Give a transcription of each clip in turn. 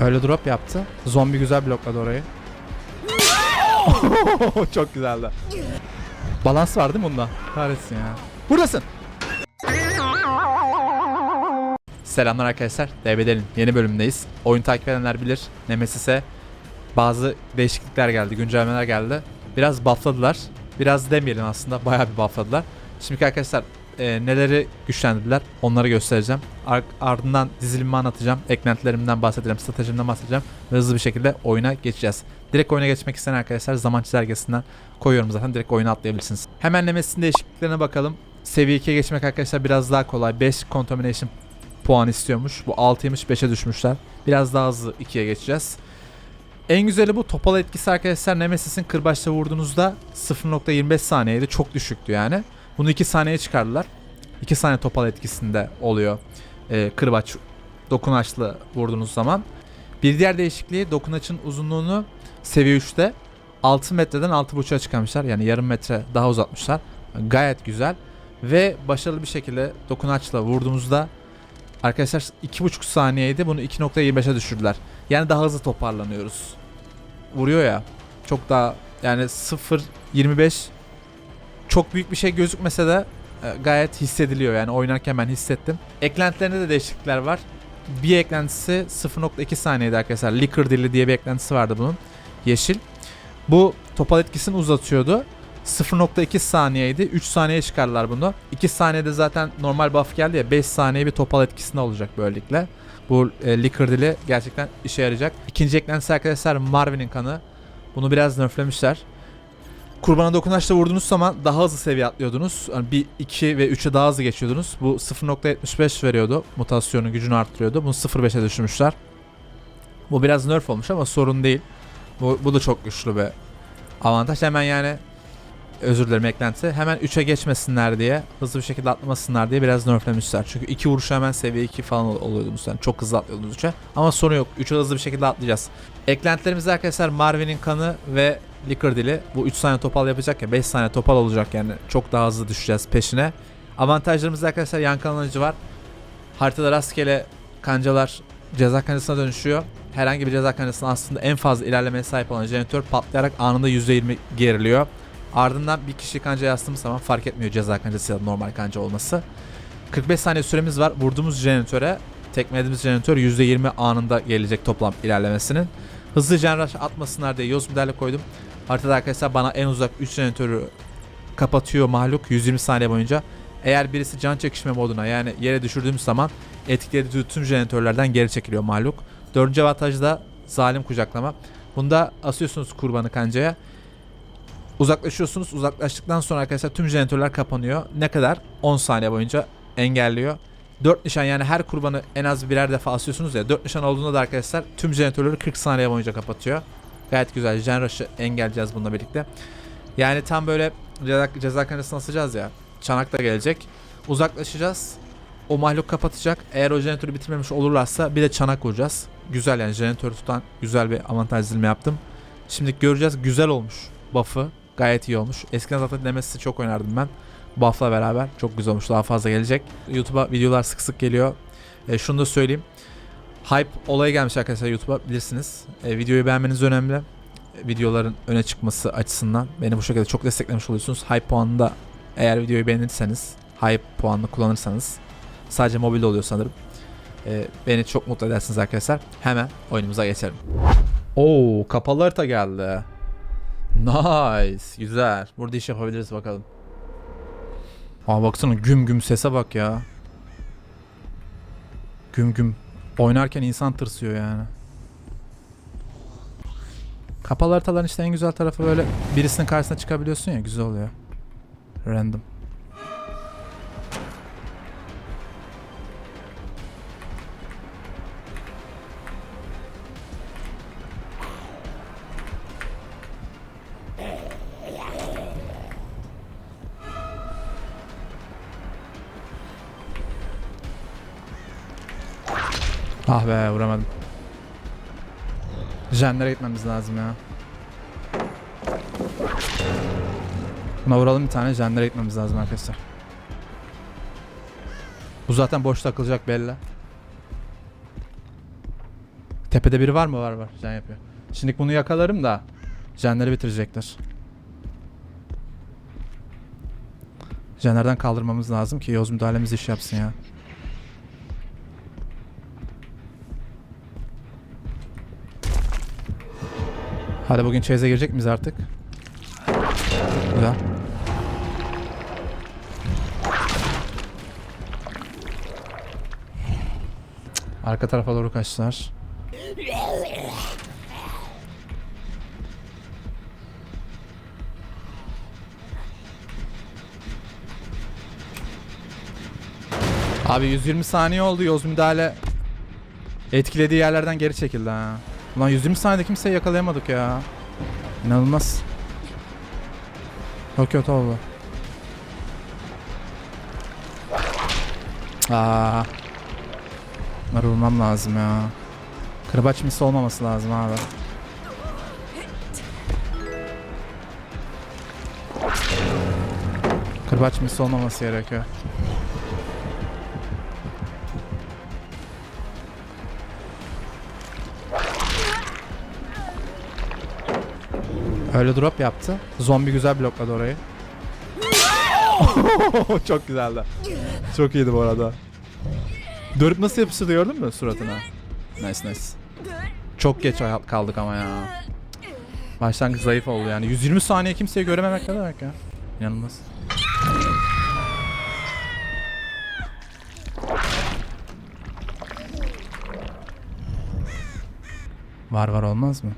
Öyle drop yaptı. Zombi güzel blokladı orayı. Çok güzeldi. Balans var değil mi bunda? Kahretsin ya. Buradasın. Selamlar arkadaşlar. DBD'nin yeni bölümündeyiz. Oyun takip edenler bilir. Nemesis'e bazı değişiklikler geldi, güncellemeler geldi. Biraz buffladılar. Biraz demeyelim aslında. Bayağı bir buffladılar. Şimdi arkadaşlar e, neleri güçlendirdiler onları göstereceğim. Ar- ardından dizilimimi anlatacağım. Eklentilerimden bahsedeceğim. Stratejimden bahsedeceğim. Ve hızlı bir şekilde oyuna geçeceğiz. Direkt oyuna geçmek isteyen arkadaşlar zaman çizelgesinden koyuyorum zaten. Direkt oyuna atlayabilirsiniz. Hemen Nemesis'in değişikliklerine bakalım. Seviye 2'ye geçmek arkadaşlar biraz daha kolay. 5 Contamination puan istiyormuş. Bu 6'ymış 5'e düşmüşler. Biraz daha hızlı 2'ye geçeceğiz. En güzeli bu topal etkisi arkadaşlar Nemesis'in kırbaçla vurduğunuzda 0.25 saniyeydi. Çok düşüktü yani. Bunu 2 saniyeye çıkardılar. 2 saniye topal etkisinde oluyor. Ee, kırbaç dokunaçlı vurduğunuz zaman. Bir diğer değişikliği dokunaçın uzunluğunu seviye 3'te 6 metreden 6.5'a çıkarmışlar. Yani yarım metre daha uzatmışlar. Gayet güzel. Ve başarılı bir şekilde dokunaçla vurduğumuzda arkadaşlar 2.5 saniyeydi. Bunu 2.25'e düşürdüler. Yani daha hızlı toparlanıyoruz. Vuruyor ya. Çok daha yani 0.25 çok büyük bir şey gözükmese de e, gayet hissediliyor. Yani oynarken ben hissettim. Eklentilerinde de değişiklikler var. Bir eklentisi 0.2 saniyede arkadaşlar. Liquor dili diye bir eklentisi vardı bunun. Yeşil. Bu topal etkisini uzatıyordu. 0.2 saniyeydi. 3 saniye çıkardılar bunu. 2 saniyede zaten normal buff geldi ya 5 saniye bir topal etkisinde olacak böylelikle. Bu e, Liquor dili gerçekten işe yarayacak. İkinci eklentisi arkadaşlar Marvin'in kanı. Bunu biraz nerflemişler. Kurbana dokunaçla vurduğunuz zaman daha hızlı seviye atlıyordunuz. Yani 1, 2 ve 3'e daha hızlı geçiyordunuz. Bu 0.75 veriyordu. Mutasyonun gücünü arttırıyordu. Bunu 0.5'e düşürmüşler. Bu biraz nerf olmuş ama sorun değil. Bu, bu da çok güçlü bir avantaj. Hemen yani özür dilerim eklenti. Hemen 3'e geçmesinler diye, hızlı bir şekilde atlamasınlar diye biraz nerflemişler. Çünkü 2 vuruş hemen seviye 2 falan ol- oluyordu bu sene. Çok hızlı atlıyordunuz 3'e. Ama sorun yok. 3'e hızlı bir şekilde atlayacağız. Eklentilerimizde arkadaşlar Marvin'in kanı ve Liquor dili. Bu 3 saniye topal yapacak ya 5 saniye topal olacak yani. Çok daha hızlı düşeceğiz peşine. Avantajlarımızda arkadaşlar yankılanıcı var. Haritada rastgele kancalar ceza kancasına dönüşüyor. Herhangi bir ceza kancasının aslında en fazla ilerlemeye sahip olan jeneratör patlayarak anında %20 geriliyor. Ardından bir kişi kancaya astığımız zaman fark etmiyor ceza kancası ya da normal kanca olması. 45 saniye süremiz var. Vurduğumuz jeneratöre tekmelediğimiz jeneratör %20 anında gelecek toplam ilerlemesinin. Hızlı jeneratör atmasınlar diye yoz müdahale koydum. Haritada arkadaşlar bana en uzak 3 jeneratörü kapatıyor mahluk 120 saniye boyunca. Eğer birisi can çekişme moduna yani yere düşürdüğümüz zaman etkilediği tüm jeneratörlerden geri çekiliyor mahluk. Dördüncü avantaj da zalim kucaklama. Bunda asıyorsunuz kurbanı kancaya. Uzaklaşıyorsunuz. Uzaklaştıktan sonra arkadaşlar tüm jeneratörler kapanıyor. Ne kadar? 10 saniye boyunca engelliyor. 4 nişan yani her kurbanı en az birer defa asıyorsunuz ya. 4 nişan olduğunda da arkadaşlar tüm jeneratörleri 40 saniye boyunca kapatıyor. Gayet güzel. Jen Rush'ı engelleyeceğiz bununla birlikte. Yani tam böyle ceza, ceza kancasına asacağız ya. Çanak da gelecek. Uzaklaşacağız. O mahluk kapatacak. Eğer o jeneratörü bitirmemiş olurlarsa bir de çanak vuracağız. Güzel yani jeneratörü tutan güzel bir avantaj dilimi yaptım. Şimdi göreceğiz. Güzel olmuş buff'ı. Gayet iyi olmuş. Eskiden zaten Nemesis'i çok oynardım ben. Buff'la beraber. Çok güzel olmuş. Daha fazla gelecek. YouTube'a videolar sık sık geliyor. E, şunu da söyleyeyim. Hype olayı gelmiş arkadaşlar YouTube'a bilirsiniz. E, videoyu beğenmeniz önemli. E, videoların öne çıkması açısından beni bu şekilde çok desteklemiş oluyorsunuz. Hype puanını da eğer videoyu beğenirseniz Hype puanını kullanırsanız sadece mobilde oluyor sanırım. E, beni çok mutlu edersiniz arkadaşlar. Hemen oyunumuza geçelim. Oo kapalı harita geldi. Nice. Güzel. Burada iş yapabiliriz bakalım. Aa baksana güm güm sese bak ya. Güm güm. Oynarken insan tırsıyor yani. Kapalı haritaların işte en güzel tarafı böyle birisinin karşısına çıkabiliyorsun ya güzel oluyor. Random. Ah be vuramadım. Jenlere gitmemiz lazım ya. Buna vuralım bir tane jenlere gitmemiz lazım arkadaşlar. Bu zaten boş takılacak belli. Tepede biri var mı? Var var. Can yapıyor. Şimdi bunu yakalarım da jenleri bitirecekler. Jenlerden kaldırmamız lazım ki yoz müdahalemiz iş yapsın ya. Hadi bugün chase'e girecek miyiz artık? Güzel. Arka tarafa doğru kaçtılar. Abi 120 saniye oldu yoz müdahale etkilediği yerlerden geri çekildi ha. Ulan 120 saniyede kimseyi yakalayamadık ya. İnanılmaz. Çok kötü oldu. Aa. Bunları vurmam lazım ya. Kırbaç misi olmaması lazım abi. Kırbaç misi olmaması gerekiyor. Öyle drop yaptı. Zombi güzel blokladı orayı. Çok güzeldi. Çok iyiydi bu arada. Dönüp nasıl yapıştırdı gördün mü suratına? Nice nice. Çok geç kaldık ama ya. Başlangıç zayıf oldu yani. 120 saniye kimseyi görememek ne demek ya? İnanılmaz. Var var olmaz mı?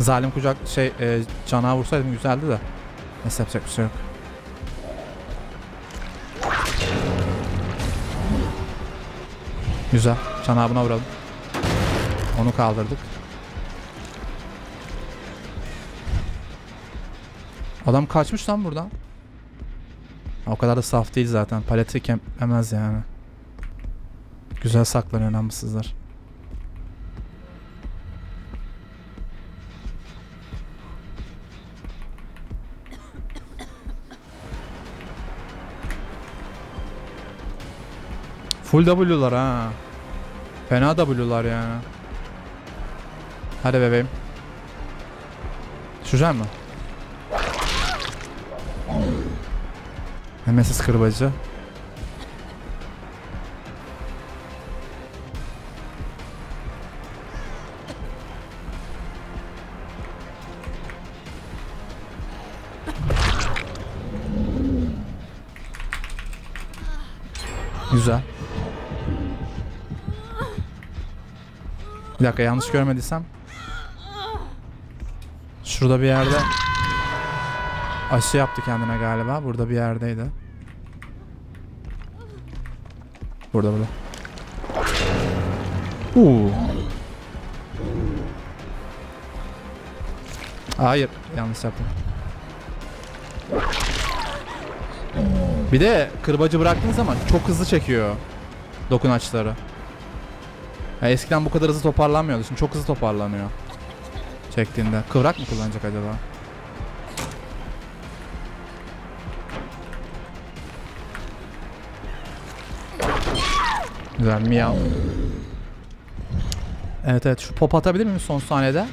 Zalim kucak şey e, canağa vursaydım güzeldi de. Neyse yapacak bir şey yok. Güzel. Canağı buna vuralım. Onu kaldırdık. Adam kaçmış lan buradan. O kadar da saf değil zaten. Paleti kememez yani. Güzel saklanıyor namussuzlar. Full W'lar ha. Fena W'lar yani. Hadi bebeğim. Düşecek mi? Nemesis kırbacı. Güzel. Bir dakika yanlış görmediysem. Şurada bir yerde aşı yaptı kendine galiba. Burada bir yerdeydi. Burada burada. Uuu. Hayır, yanlış yaptım. Bir de kırbacı bıraktığın zaman çok hızlı çekiyor dokunaçları. Ya eskiden bu kadar hızlı toparlanmıyordu. Şimdi çok hızlı toparlanıyor. Çektiğinde. Kıvrak mı kullanacak acaba? Güzel miyav. Evet evet şu pop atabilir miyim son saniyede?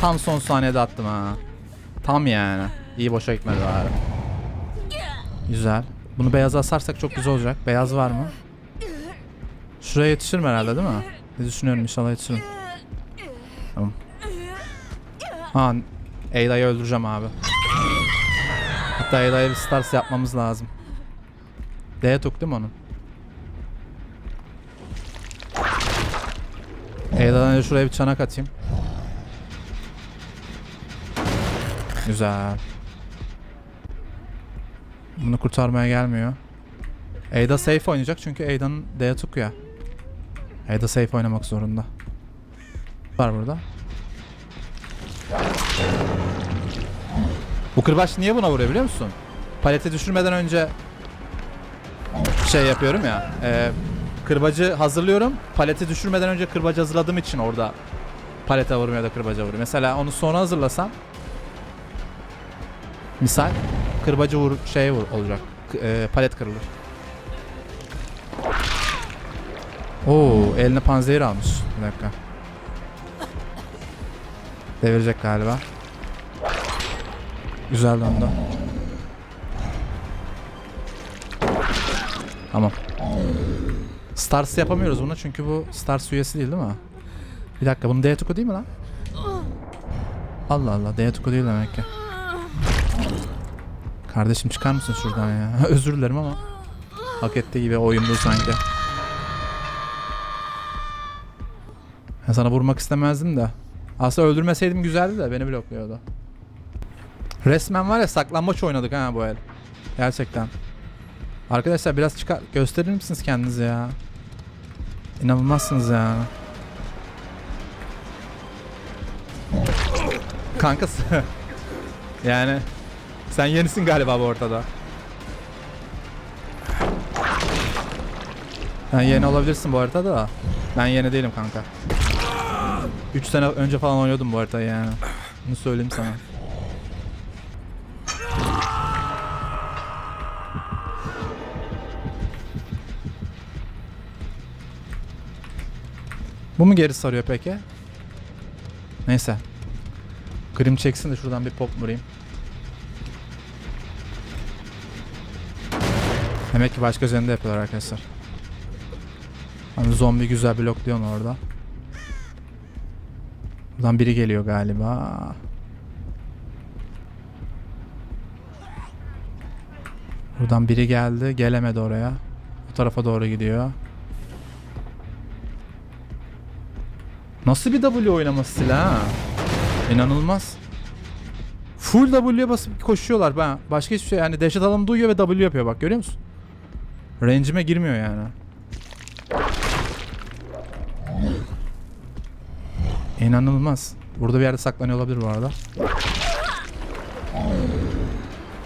Tam son saniyede attım ha. Tam yani. İyi boşa gitmedi bari. Güzel. Bunu beyaza asarsak çok güzel olacak. Beyaz var mı? Şuraya yetişirim herhalde değil mi? Ne düşünüyorum inşallah yetişirim. Tamam. Ha, Eyda'yı öldüreceğim abi. Hatta Eyda'ya bir stars yapmamız lazım. D'ye tuk değil mi onun? Eyda'dan şuraya bir çanak atayım. Güzel. Bunu kurtarmaya gelmiyor. Ada safe oynayacak çünkü Ada'nın D'ye tuk ya. Ada safe oynamak zorunda. Var burada. Bu kırbaç niye buna vuruyor biliyor musun? Palete düşürmeden önce şey yapıyorum ya. E, kırbacı hazırlıyorum. Paleti düşürmeden önce kırbacı hazırladığım için orada palete vurmuyor da kırbaca vuruyor. Mesela onu sonra hazırlasam misal kırbacı vur şeye vur olacak. E, palet kırılır. Oo, eline panzehir almış. Bir dakika. Devirecek galiba. Güzel döndü. Tamam. Stars yapamıyoruz bunu çünkü bu Stars üyesi değil değil mi? Bir dakika bunun Deatuku değil mi lan? Allah Allah Deatuku değil demek ki. Kardeşim çıkar mısın şuradan ya? Özür dilerim ama hak ettiği gibi oyundu sanki. Ben sana vurmak istemezdim de. Aslında öldürmeseydim güzeldi de beni blokluyordu. Resmen var ya saklanmaç oynadık ha bu el. Gerçekten. Arkadaşlar biraz çıkar gösterir misiniz kendinizi ya? İnanılmazsınız ya. Kankası. yani sen yenisin galiba bu ortada. Sen yeni olabilirsin bu haritada da. Ben yeni değilim kanka. 3 sene önce falan oynuyordum bu haritayı yani. Bunu söyleyeyim sana. Bu mu geri sarıyor peki? Neyse. Grim çeksin de şuradan bir pop vurayım. Demek ki başka üzerinde yapıyorlar arkadaşlar. Hani zombi güzel blokluyor orada. Buradan biri geliyor galiba. Buradan biri geldi. Gelemedi oraya. Bu tarafa doğru gidiyor. Nasıl bir W oynaması silah? İnanılmaz. Full W'ye basıp koşuyorlar. Ben başka hiçbir şey yani dehşet adamı duyuyor ve W yapıyor bak görüyor musun? Range'ime girmiyor yani. İnanılmaz. Burada bir yerde saklanıyor olabilir bu arada.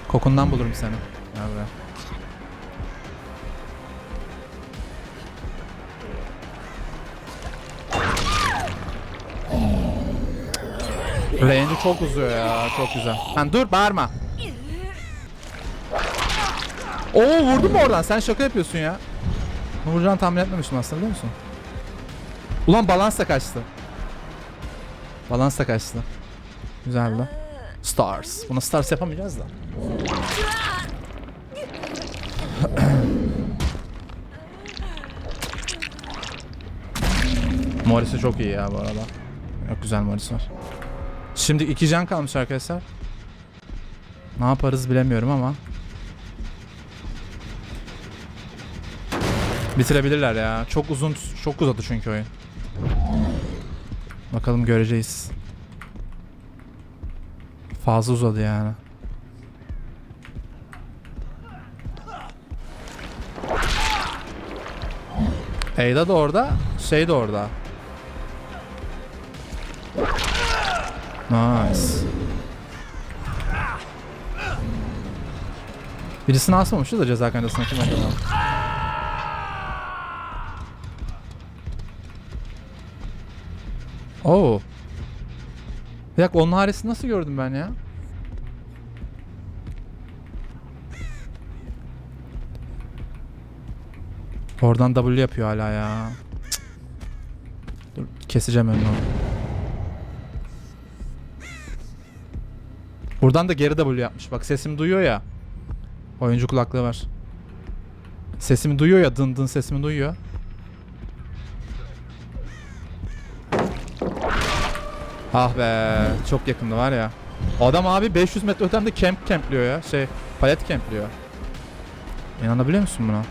Kokundan bulurum seni. Gel buraya. Range'i çok uzuyor ya. Çok güzel. Lan dur bağırma. Oo vurdun mu oradan? Sen şaka yapıyorsun ya. Vuracağını tahmin etmemiştim aslında biliyor musun? Ulan balans da kaçtı. Balans da kaçtı. Güzeldi. Stars. Buna stars yapamayacağız da. Morris'i çok iyi ya bu arada. Çok güzel Morris var. Şimdi iki can kalmış arkadaşlar. Ne yaparız bilemiyorum ama. Bitirebilirler ya. Çok uzun, çok uzadı çünkü oyun. Bakalım göreceğiz. Fazla uzadı yani. Eyda da orada, şey de orada. Nice. Birisini asmamıştı da ceza kancasına kim acaba? Oo. Bir dakika onun haresini nasıl gördüm ben ya? Oradan W yapıyor hala ya. Dur keseceğim önünü. Buradan da geri W yapmış. Bak sesimi duyuyor ya. Oyuncu kulaklığı var. Sesimi duyuyor ya dın dın sesimi duyuyor. Ah be çok yakında var ya. Adam abi 500 metre ötemde camp campliyor ya. Şey palet campliyor. İnanabiliyor musun buna?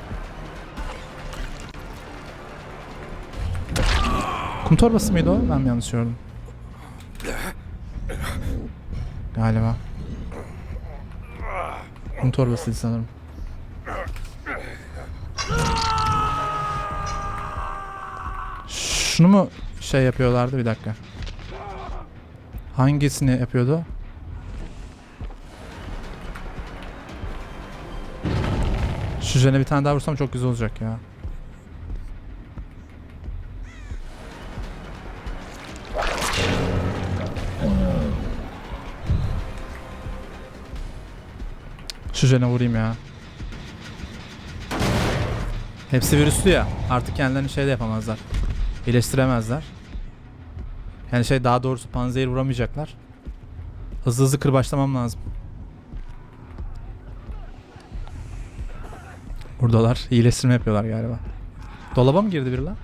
Kum torbası mıydı o? Ben mi yanlış gördüm? Galiba. Kum torbasıydı sanırım. Şunu mu şey yapıyorlardı bir dakika. Hangisini yapıyordu? Şu jene bir tane daha vursam çok güzel olacak ya. Şu jene vurayım ya. Hepsi virüslü ya. Artık kendilerini şey de yapamazlar. İyileştiremezler. Yani şey daha doğrusu panzehir vuramayacaklar. Hızlı hızlı kırbaçlamam lazım. Buradalar. İyileştirme yapıyorlar galiba. Dolaba mı girdi biri lan?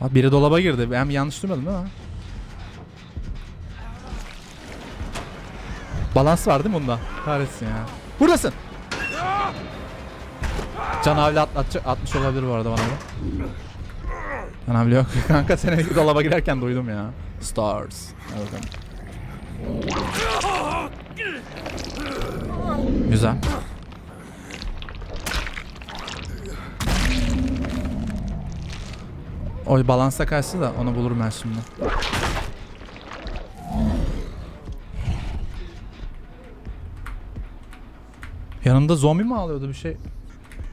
Ha, biri dolaba girdi. Ben yanlış duymadım değil mi? Balans var değil mi bunda? Kahretsin ya. Buradasın. Can havli atlatacak, atmış olabilir bu arada bana da. Havli yok. Kanka seni dolaba girerken duydum ya. Stars. Bakalım. Güzel. Oy balansa kaçtı da onu bulurum ben şimdi. Yanında zombi mi ağlıyordu bir şey?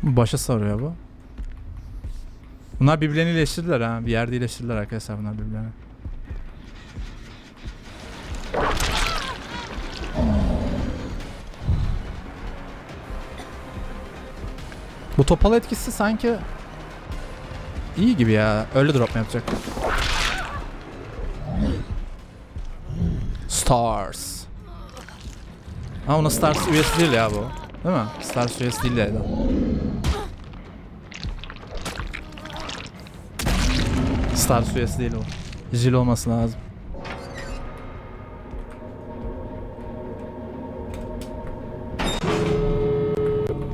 Başa sarıyor bu. Bunlar birbirlerini iyileştirdiler ha. Bir yerde iyileştirdiler arkadaşlar bunlar birbirlerini. Bu topal etkisi sanki iyi gibi ya. Öyle drop mu yapacak? Stars. Ha ona Stars üyesi değil ya bu. Değil mi? Stars üyesi değil ya. Stars üyesi değil o. Jil olması lazım.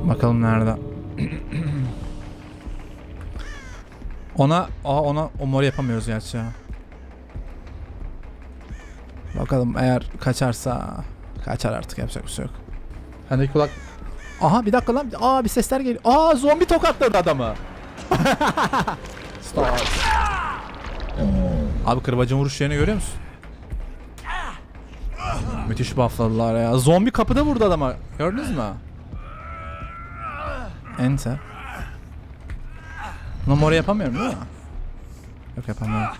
Bakalım nerede. ona aa ona o mor yapamıyoruz gerçi ya. Bakalım eğer kaçarsa kaçar artık yapacak bir şey yok. Hani kulak Aha bir dakika lan. Aa bir sesler geliyor. Aa zombi tokatladı adamı. Stars. Abi kırbacın vuruş yerini görüyor musun? Müthiş buffladılar ya. Zombi kapıda vurdu adama. Gördünüz mü? Ente. Bunu mor yapamıyorum değil mi? Yok yapamıyorum.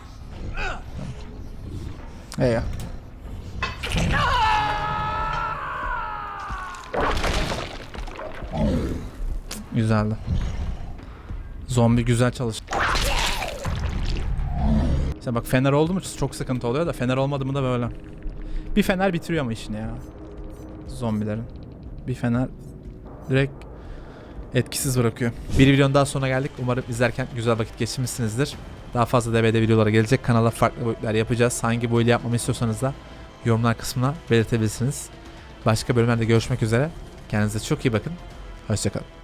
Hey ya. Güzeldi. Zombi güzel çalıştı. İşte bak fener oldu mu çok sıkıntı oluyor da fener olmadı mı da böyle. Bir fener bitiriyor ama işini ya. Zombilerin. Bir fener direkt etkisiz bırakıyor. Bir videonun daha sonuna geldik. Umarım izlerken güzel vakit geçirmişsinizdir. Daha fazla DVD videolara gelecek. Kanala farklı boyutlar yapacağız. Hangi boyutlu yapmamı istiyorsanız da yorumlar kısmına belirtebilirsiniz. Başka bölümlerde görüşmek üzere. Kendinize çok iyi bakın. Hoşçakalın.